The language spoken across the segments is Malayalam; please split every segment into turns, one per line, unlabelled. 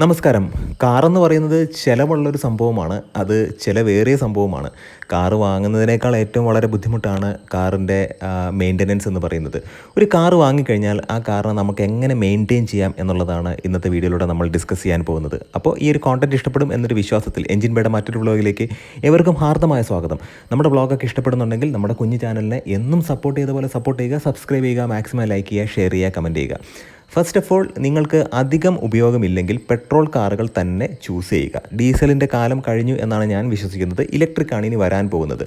നമസ്കാരം. കാർ എന്ന് പറയുന്നത് ചിലവുള്ളൊരു സംഭവമാണ്. അത് ചിലവേറിയ സംഭവമാണ്. കാർ വാങ്ങുന്നതിനേക്കാൾ ഏറ്റവും വളരെ ബുദ്ധിമുട്ടാണ് കാറിന്റെ മെയിന്റനൻസ് എന്ന് പറയുന്നത്. ഒരു കാറ് വാങ്ങിക്കഴിഞ്ഞാൽ ആ കാറിനെ നമുക്ക് എങ്ങനെ മെയിന്റെയിൻ ചെയ്യാം എന്നുള്ളതാണ് ഇന്നത്തെ വീഡിയോയിലൂടെ നമ്മൾ ഡിസ്കസ് ചെയ്യാൻ പോകുന്നത്. അപ്പോൾ ഈ ഒരു കോണ്ടന്റ് ഇഷ്ടപ്പെടും എന്നൊരു വിശ്വാസത്തിൽ എഞ്ചിൻ ബേഡ മറ്റൊരു വ്ളോഗിലേക്ക് ഏവർക്കും ഹാർദമായ സ്വാഗതം. നമ്മുടെ വ്ളോഗൊക്കെ ഇഷ്ടപ്പെടുന്നുണ്ടെങ്കിൽ നമ്മുടെ കുഞ്ഞു ചാനലിനെ എന്നും സപ്പോർട്ട് ചെയ്ത പോലെ സപ്പോർട്ട് ചെയ്യുക സബ്സ്ക്രൈബ് ചെയ്യുക മാക്സിമം ലൈക്ക് ചെയ്യുക ഷെയർ ചെയ്യുക കമന്റ് ചെയ്യുക. ഫസ്റ്റ് ഓഫ് ഓൾ നിങ്ങൾക്ക് അധികം ഉപയോഗമില്ലെങ്കിൽ പെട്രോൾ കാറുകൾ തന്നെ ചൂസ് ചെയ്യുക. ഡീസലിന്റെ കാലം കഴിഞ്ഞു എന്നാണ് ഞാൻ വിശ്വസിക്കുന്നത്. ഇലക്ട്രിക് ആണ് ഇനി വരാൻ പോകുന്നത്.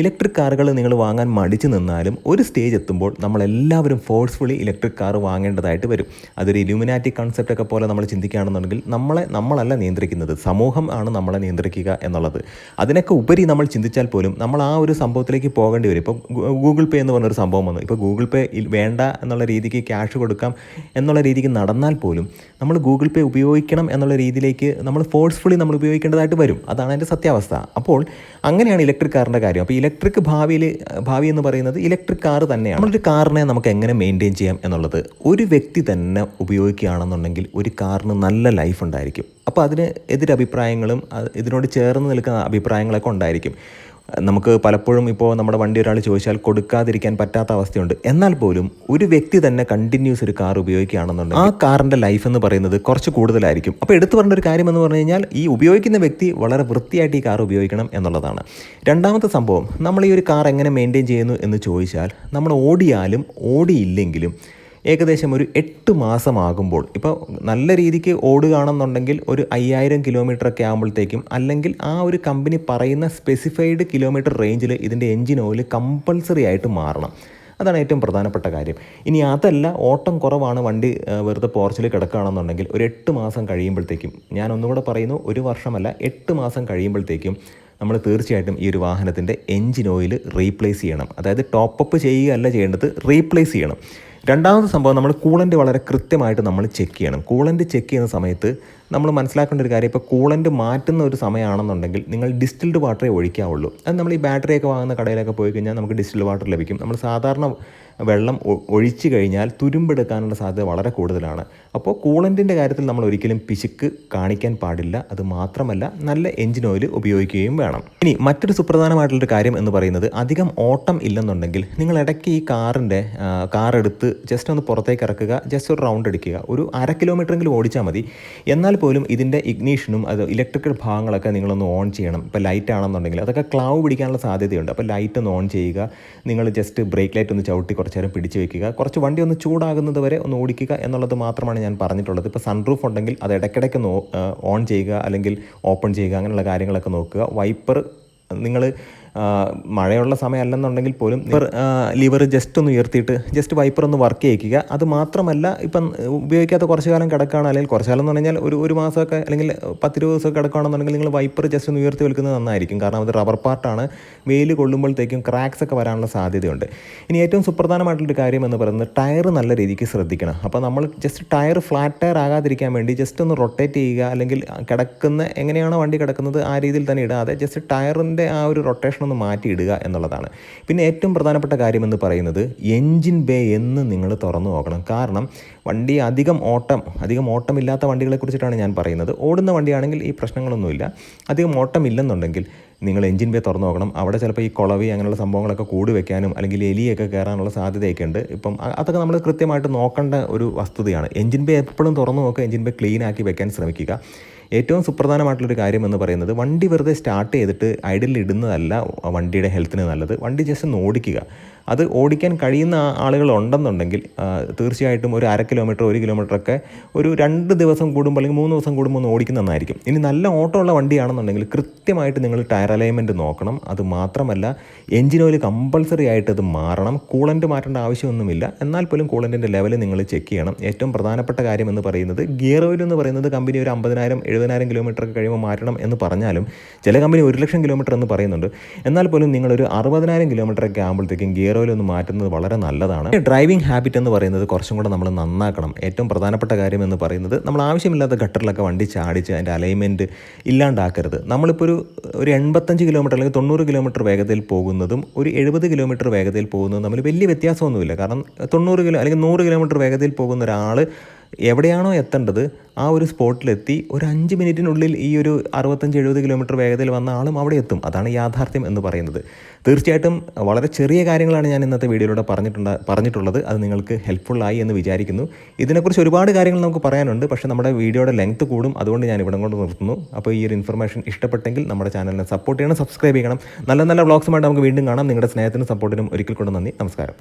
ഇലക്ട്രിക് കാറുകൾ നിങ്ങൾ വാങ്ങാൻ മടിച്ചു നിന്നാലും ഒരു സ്റ്റേജ് എത്തുമ്പോൾ നമ്മളെല്ലാവരും ഫോഴ്സ്ഫുള്ളി ഇലക്ട്രിക് കാർ വാങ്ങേണ്ടതായിട്ട് വരും. അതൊരു ഇലുമിനാറ്റി കൺസെപ്റ്റ് ഒക്കെ പോലെ നമ്മൾ ചിന്തിക്കുകയാണെന്നുണ്ടെങ്കിൽ നമ്മളെ നമ്മളല്ല നിയന്ത്രിക്കുന്നത്. സമൂഹം ആണ് നമ്മളെ നിയന്ത്രിക്കുക എന്നുള്ളത്. അതിനൊക്കെ ഉപരി നമ്മൾ ചിന്തിച്ചാൽ പോലും നമ്മൾ ആ ഒരു സംഭവത്തിലേക്ക് പോകേണ്ടി വരും. ഇപ്പോൾ ഗൂഗിൾ പേ എന്ന് പറഞ്ഞൊരു സംഭവം വന്നു. ഇപ്പോൾ ഗൂഗിൾ പേ വേണ്ട എന്നുള്ള രീതിക്ക് ക്യാഷ് കൊടുക്കാം എന്നുള്ള രീതിക്ക് നടന്നാൽ പോലും നമ്മൾ ഗൂഗിൾ പേ ഉപയോഗിക്കണം എന്നുള്ള രീതിയിലേക്ക് നമ്മൾ ഫോഴ്സ്ഫുള്ളി നമ്മൾ ഉപയോഗിക്കേണ്ടതായിട്ട് വരും. അതാണ് അതിന്റെ സത്യാവസ്ഥ. അപ്പോൾ അങ്ങനെയാണ് ഇലക്ട്രിക് കാറിന്റെ കാര്യം. അപ്പോൾ ഇലക്ട്രിക് ഭാവിയിൽ ഭാവി എന്ന് പറയുന്നത് ഇലക്ട്രിക് കാർ തന്നെയാണ്. നമ്മളൊരു കാറിനെ നമുക്ക് എങ്ങനെ മെയിന്റെയിൻ ചെയ്യാം എന്നുള്ളത് ഒരു വ്യക്തി തന്നെ ഉപയോഗിക്കുകയാണെന്നുണ്ടെങ്കിൽ ഒരു കാറിന് നല്ല ലൈഫ് ഉണ്ടായിരിക്കും. അപ്പോൾ അതിന് എതിരഭിപ്രായങ്ങളും ഇതിനോട് ചേർന്ന് നിൽക്കുന്ന അഭിപ്രായങ്ങളൊക്കെ ഉണ്ടായിരിക്കും. നമുക്ക് പലപ്പോഴും ഇപ്പോൾ നമ്മുടെ വണ്ടി ഒരാൾ ചോദിച്ചാൽ കൊടുക്കാതിരിക്കാൻ പറ്റാത്ത അവസ്ഥയുണ്ട്. എന്നാൽ പോലും ഒരു വ്യക്തി തന്നെ കണ്ടിന്യൂസ് ഒരു കാർ ഉപയോഗിക്കുകയാണെന്നുണ്ടെങ്കിൽ ആ കാറിന്റെ ലൈഫ് എന്ന് പറയുന്നത് കുറച്ച് കൂടുതലായിരിക്കും. അപ്പോൾ എടുത്തു പറഞ്ഞ ഒരു കാര്യം എന്ന് പറഞ്ഞു കഴിഞ്ഞാൽ ഈ ഉപയോഗിക്കുന്ന വ്യക്തി വളരെ വൃത്തിയായിട്ട് ഈ കാർ ഉപയോഗിക്കണം എന്നുള്ളതാണ്. രണ്ടാമത്തെ സംഭവം നമ്മൾ ഈ ഒരു കാർ എങ്ങനെ മെയിന്റെയിൻ ചെയ്യുന്നു എന്ന് ചോദിച്ചാൽ നമ്മൾ ഓടിയാലും ഓടിയില്ലെങ്കിലും ഏകദേശം ഒരു എട്ട് മാസമാകുമ്പോൾ ഇപ്പോൾ നല്ല രീതിക്ക് ഓടുകയാണെന്നുണ്ടെങ്കിൽ ഒരു അയ്യായിരം കിലോമീറ്റർ ഒക്കെ ആകുമ്പോഴത്തേക്കും അല്ലെങ്കിൽ ആ ഒരു കമ്പനി പറയുന്ന സ്പെസിഫൈഡ് കിലോമീറ്റർ റേഞ്ചിൽ ഇതിന്റെ എഞ്ചിൻ ഓയിൽ കമ്പൾസറി ആയിട്ട് മാറണം. അതാണ് ഏറ്റവും പ്രധാനപ്പെട്ട കാര്യം. ഇനി അതല്ല ഓട്ടം കുറവാണ് വണ്ടി വെറുതെ പോർച്ചിൽ കിടക്കുകയാണെന്നുണ്ടെങ്കിൽ ഒരു എട്ട് മാസം കഴിയുമ്പോഴത്തേക്കും ഞാൻ ഒന്നുകൂടെ പറയുന്നു ഒരു വർഷമല്ല എട്ട് മാസം കഴിയുമ്പോഴത്തേക്കും നമ്മൾ തീർച്ചയായിട്ടും ഈ ഒരു വാഹനത്തിന്റെ എൻജിൻ ഓയിൽ റീപ്ലേസ് ചെയ്യണം. അതായത് ടോപ്പ് അപ്പ് ചെയ്യുകയല്ല ചെയ്യേണ്ടത് റീപ്ലേസ് ചെയ്യണം. രണ്ടാമത്തെ സംഭവം നമ്മൾ കൂളന്റ് വളരെ കൃത്യമായിട്ട് നമ്മൾ ചെക്ക് ചെയ്യണം. കൂളന്റ് ചെക്ക് ചെയ്യുന്ന സമയത്ത് നമ്മൾ മനസ്സിലാക്കേണ്ട ഒരു കാര്യം ഇപ്പോൾ കൂളന്റ് മാറ്റുന്ന ഒരു സമയമാണെന്നുണ്ടെങ്കിൽ നിങ്ങൾ ഡിസ്റ്റിൽഡ് വാട്ടറേ ഒഴിക്കാവുള്ളൂ. അത് നമ്മൾ ഈ ബാറ്ററിയൊക്കെ വാങ്ങുന്ന കടയിലൊക്കെ പോയി കഴിഞ്ഞാൽ നമുക്ക് ഡിസ്റ്റിൽഡ് വാട്ടർ ലഭിക്കും. നമ്മൾ സാധാരണ വെള്ളം ഒഴിച്ചു കഴിഞ്ഞാൽ തുരുമ്പെടുക്കാനുള്ള സാധ്യത വളരെ കൂടുതലാണ്. അപ്പോൾ കൂളന്റിന്റെ കാര്യത്തിൽ നമ്മൾ ഒരിക്കലും പിശുക്ക് കാണിക്കാൻ പാടില്ല. അത് മാത്രമല്ല നല്ല എഞ്ചിൻ ഓയിൽ ഉപയോഗിക്കുകയും വേണം. ഇനി മറ്റൊരു സുപ്രധാനമായിട്ടുള്ളൊരു കാര്യം എന്ന് പറയുന്നത് അധികം ഓട്ടം ഇല്ലെന്നുണ്ടെങ്കിൽ നിങ്ങൾ ഇടയ്ക്ക് ഈ കാറിന്റെ കാർ എടുത്ത് ജസ്റ്റ് ഒന്ന് പുറത്തേക്ക് ഇറക്കുക ജസ്റ്റ് ഒരു റൗണ്ട് അടിക്കുക ഒരു അര കിലോമീറ്ററെങ്കിലും ഓടിച്ചാൽ മതി. എന്നാൽ പോലും ഇതിന്റെ ഇഗ്നീഷനും അത് ഇലക്ട്രിക്കൽ ഭാഗങ്ങളൊക്കെ നിങ്ങളൊന്ന് ഓൺ ചെയ്യണം. ഇപ്പോൾ ലൈറ്റ് ആണെന്നുണ്ടെങ്കിൽ അതൊക്കെ ക്ലാവ് പിടിക്കാനുള്ള സാധ്യതയുണ്ട്. അപ്പോൾ ലൈറ്റ് ഒന്ന് ഓൺ ചെയ്യുക. നിങ്ങൾ ജസ്റ്റ് ബ്രേക്ക് ലൈറ്റ് ഒന്ന് ചവിട്ടി കുറച്ച് നേരം പിടിച്ച് വെക്കുക. കുറച്ച് വണ്ടി ഒന്ന് ചൂടാകുന്നത് വരെ ഒന്ന് ഓടിക്കുക എന്നുള്ളത് മാത്രമാണ് ഞാൻ പറഞ്ഞിട്ടുള്ളത്. ഇപ്പോൾ സൺറൂഫ് ഉണ്ടെങ്കിൽ അത് ഇടയ്ക്കിടയ്ക്ക് ഓൺ ചെയ്യുക അല്ലെങ്കിൽ ഓപ്പൺ ചെയ്യുക അങ്ങനെയുള്ള കാര്യങ്ങളൊക്കെ നോക്കുക. വൈപ്പർ നിങ്ങൾ മഴയുള്ള സമയമല്ലെന്നുണ്ടെങ്കിൽ പോലും ലിവർ ജസ്റ്റ് ഒന്ന് ഉയർത്തിയിട്ട് ജസ്റ്റ് വൈപ്പർ ഒന്ന് വർക്ക് ചെയ്യിക്കുക. അത് മാത്രമല്ല ഇപ്പം ഉപയോഗിക്കാത്ത കുറച്ച് കാലം കിടക്കുകയാണ് അല്ലെങ്കിൽ കുറച്ച് കാലം എന്ന് പറഞ്ഞാൽ ഒരു ഒരു മാസമൊക്കെ അല്ലെങ്കിൽ പത്തിരുപത് ദിവസമൊക്കെ കിടക്കുകയാണെന്നുണ്ടെങ്കിൽ നിങ്ങൾ വൈപ്പർ ജസ്റ്റ് ഒന്ന് ഉയർത്തി വെക്കുന്നത് നന്നായിരിക്കും. കാരണം അത് റബ്ബർ പാർട്ടാണ് വെയിൽ കൊള്ളുമ്പോഴത്തേക്കും ക്രാക്സ് ഒക്കെ വരാനുള്ള സാധ്യതയുണ്ട്. ഇനി ഏറ്റവും സുപ്രധാനമായിട്ടുള്ളൊരു കാര്യം എന്ന് പറയുന്നത് ടയർ നല്ല രീതിക്ക് ശ്രദ്ധിക്കണം. അപ്പോൾ നമ്മൾ ജസ്റ്റ് ടയർ ഫ്ലാറ്റ് ടയർ ആകാതിരിക്കാൻ വേണ്ടി ജസ്റ്റ് ഒന്ന് റൊട്ടേറ്റ് ചെയ്യുക. അല്ലെങ്കിൽ കിടക്കുന്ന എങ്ങനെയാണോ വണ്ടി കിടക്കുന്നത് ആ രീതിയിൽ തന്നെ ഇടാതെ ജസ്റ്റ് ടയറിന്റെ ആ ഒരു റൊട്ടേഷൻ ഒന്ന് മാറ്റിയിടുക എന്നുള്ളതാണ്. പിന്നെ ഏറ്റവും പ്രധാനപ്പെട്ട കാര്യം എന്ന് പറയുന്നത് എൻജിൻ ബേ എന്ന് നിങ്ങൾ തുറന്നു നോക്കണം. കാരണം വണ്ടി അധികം ഓട്ടം അധികം ഓട്ടമില്ലാത്ത വണ്ടികളെ കുറിച്ചിട്ടാണ് ഞാൻ പറയുന്നത്. ഓടുന്ന വണ്ടിയാണെങ്കിൽ ഈ പ്രശ്നങ്ങളൊന്നുമില്ല. അധികം ഓട്ടമില്ലെന്നുണ്ടെങ്കിൽ നിങ്ങൾ എഞ്ചിൻ ബേ തുറന്നു നോക്കണം. അവിടെ ചിലപ്പോൾ ഈ കുളവി അങ്ങനെയുള്ള സംഭവങ്ങളൊക്കെ കൂടി വെക്കാനും അല്ലെങ്കിൽ എലിയൊക്കെ കയറാനുള്ള സാധ്യതയൊക്കെ ഉണ്ട് ഇപ്പം അതൊക്കെ നമ്മൾ കൃത്യമായിട്ട് നോക്കേണ്ട ഒരു വസ്തുതയാണ്. എഞ്ചിൻ ബേ എപ്പോഴും തുറന്നു നോക്കുക എഞ്ചിൻ ബേ ക്ലീൻ ആക്കി വെക്കാൻ ശ്രമിക്കുക. ഏറ്റവും സുപ്രധാനമായിട്ടുള്ളൊരു കാര്യം എന്ന് പറയുന്നത് വണ്ടി വെറുതെ സ്റ്റാർട്ട് ചെയ്തിട്ട് ഐഡിൽ ഇടുന്നതല്ല വണ്ടിയുടെ ഹെൽത്തിന് നല്ലത്. വണ്ടി ജസ്റ്റ് ഒന്ന് ഓടിക്കുക. അത് ഓടിക്കാൻ കഴിയുന്ന ആളുകൾ ഉണ്ടെന്നുണ്ടെങ്കിൽ തീർച്ചയായിട്ടും ഒരു അര കിലോമീറ്റർ ഒരു കിലോമീറ്റർ ഒക്കെ ഒരു രണ്ട് ദിവസം കൂടുമ്പോൾ അല്ലെങ്കിൽ മൂന്ന് ദിവസം കൂടുമ്പോൾ ഒന്ന് ഓടിക്കുന്ന നന്നായിരിക്കും. ഇനി നല്ല ഓട്ടമുള്ള വണ്ടിയാണെന്നുണ്ടെങ്കിൽ കൃത്യമായിട്ട് നിങ്ങൾ ടയർ അലൈൻമെന്റ് നോക്കണം. അത് മാത്രമല്ല എഞ്ചിൻ ഓയിൽ കമ്പൾസറി ആയിട്ട് അത് മാറണം. കൂളന്റ് മാറ്റേണ്ട ആവശ്യമൊന്നുമില്ല. എന്നാൽ പോലും കൂളന്റിന്റെ ലെവൽ നിങ്ങൾ ചെക്ക് ചെയ്യണം. ഏറ്റവും പ്രധാനപ്പെട്ട കാര്യം എന്ന് പറയുന്നത് ഗിയർ ഓയിൽ എന്ന് പറയുന്നത് കമ്പനി ഒരു അമ്പതിനായിരം എഴുപതിനായിരം കിലോമീറ്റർ ഒക്കെ കഴിയുമ്പോൾ മാറ്റണം എന്ന് പറഞ്ഞാലും ചില കമ്പനി ഒരു ലക്ഷം കിലോമീറ്റർ എന്ന് പറയുന്നുണ്ട്. എന്നാൽ പോലും നിങ്ങളൊരു അറുപതിനായിരം കിലോമീറ്റർ ഒക്കെ ആകുമ്പോഴത്തേക്കും ഗിയർ ഓയിൽ ഒന്ന് മാറ്റുന്നത് വളരെ നല്ലതാണ്. ഡ്രൈവിംഗ് ഹാബിറ്റ് എന്ന് പറയുന്നത് കുറച്ചും കൂടെ നമ്മൾ നന്നാക്കണം. ഏറ്റവും പ്രധാനപ്പെട്ട കാര്യം എന്ന് പറയുന്നത് നമ്മൾ ആവശ്യമില്ലാത്ത ഘട്ടറിലൊക്കെ വണ്ടി ചാടിച്ച് അതിന്റെ അലൈൻമെന്റ് ഇല്ലാണ്ടാക്കരുത്. നമ്മളിപ്പോൾ ഒരു ഒരു എൺപത്തഞ്ച് കിലോമീറ്റർ അല്ലെങ്കിൽ തൊണ്ണൂറ് കിലോമീറ്റർ വേഗതയിൽ പോകുന്നതും ഒരു എഴുപത് കിലോമീറ്റർ വേഗതയിൽ പോകുന്നതും തമ്മിൽ വലിയ വ്യത്യാസമൊന്നുമില്ല. കാരണം തൊണ്ണൂറ് കിലോ അല്ലെങ്കിൽ നൂറ് കിലോമീറ്റർ വേഗതയിൽ പോകുന്ന ഒരാൾ എവിടെയാണോ എത്തേണ്ടത് ആ ഒരു സ്പോട്ടിലെത്തി ഒരു അഞ്ച് മിനിറ്റിനുള്ളിൽ ഈ ഒരു അറുപത്തഞ്ച് എഴുപത് കിലോമീറ്റർ വേഗതയിൽ വന്ന ആളും അവിടെ എത്തും. അതാണ് യാഥാർത്ഥ്യം എന്ന് പറയുന്നത്. തീർച്ചയായിട്ടും വളരെ ചെറിയ കാര്യങ്ങളാണ് ഞാൻ ഇന്നത്തെ വീഡിയോയിലൂടെ പറഞ്ഞിട്ടുണ്ട് പറഞ്ഞിട്ടുള്ളത്. അത് നിങ്ങൾക്ക് ഹെൽപ്ഫുള്ളായി എന്ന് വിചാരിക്കുന്നു. ഇതിനെക്കുറിച്ച് ഒരുപാട് കാര്യങ്ങൾ നമുക്ക് പറയാനുണ്ട്. പക്ഷേ നമ്മുടെ വീഡിയോയുടെ ലെങ്ത് കൂടും. അതുകൊണ്ട് ഞാൻ ഇവിടം കൊണ്ട് നിർത്തുന്നു. അപ്പോൾ ഈ ഒരു ഇൻഫർമേഷൻ ഇഷ്ടപ്പെട്ടെങ്കിൽ നമ്മുടെ ചാനലിനെ സപ്പോർട്ട് ചെയ്യണം സബ്സ്ക്രൈബ് ചെയ്യണം. നല്ല നല്ല വ്ളോഗ്സുമായിട്ട് നമുക്ക് വീണ്ടും കാണാം. നിങ്ങളുടെ സ്നേഹത്തിനും സപ്പോർട്ടിനും ഒരിക്കൽ കൊണ്ട് നന്ദി. നമസ്കാരം.